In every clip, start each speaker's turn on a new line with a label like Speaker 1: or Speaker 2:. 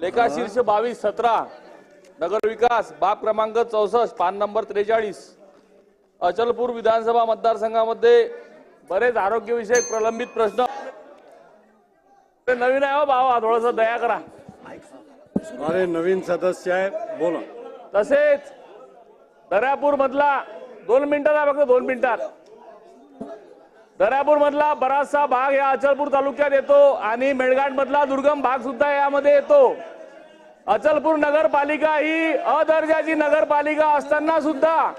Speaker 1: लेखा शीर्ष बावीस सतरा. नगर विकास बाब क्रमांक चौसष्ट पान नंबर त्रेचाळीस. अचलपूर विधानसभा मतदारसंघामध्ये बरेच आरोग्यविषयक प्रलंबित प्रश्न. नवीन आहे हो भावा थोडस दया करा.
Speaker 2: अरे नवीन सदस्य आहे बोला.
Speaker 1: तसेच दर्यापूर मधला दोन मिनिटात आहे फक्त दोन मिनिटात. दर्यापूर मधला बराचसा भाग या अचलपूर तालुक्यात येतो आणि मेळघाट मधला दुर्गम भाग सुद्धा यामध्ये येतो. अचलपूर नगरपालिका ही अदर्जाची नगरपालिका असताना सुद्धा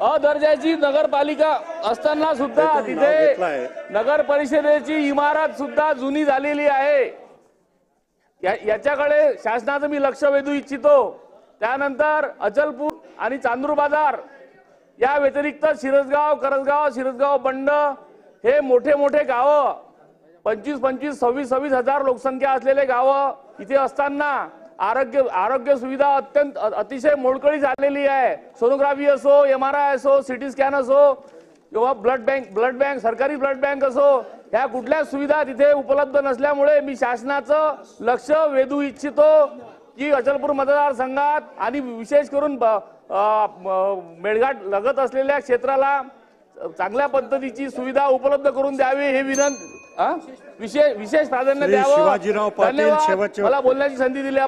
Speaker 1: अदर्जाची नगरपालिका असताना सुद्धा. तिथे नगर परिषदेची इमारत सुद्धा जुनी झालेली आहे. या- याच्याकडे शासनाचं मी लक्ष वेधू इच्छितो. त्यानंतर अचलपूर आणि चांदूर बाजार या व्यतिरिक्त शिरसगाव करसगाव शिरसगाव बंड हे मोठे मोठे गावं. पंचवीस पंचवीस सव्वीस सव्वीस हजार लोकसंख्या असलेले गावं इथे असताना आरोग्य आरोग्य सुविधा अत्यंत अतिशय मोडकळी झालेली आहे. सोनोग्राफी असो एम आर आय असो सिटी स्कॅन असो किंवा ब्लड बँक ब्लड बँक सरकारी ब्लड बँक असो ह्या कुठल्या सुविधा तिथे उपलब्ध नसल्यामुळे मी शासनाचं लक्ष वेधू इच्छितो की अचलपूर मतदारसंघात आणि विशेष करून मेळघाट लगत असलेल्या क्षेत्राला चांगल्या पद्धतीची सुविधा उपलब्ध करून द्यावी हे विनंती? विशेष विशेष प्राधान्य द्यावं धन्यवाद. मला बोलण्याची संधी दिल्या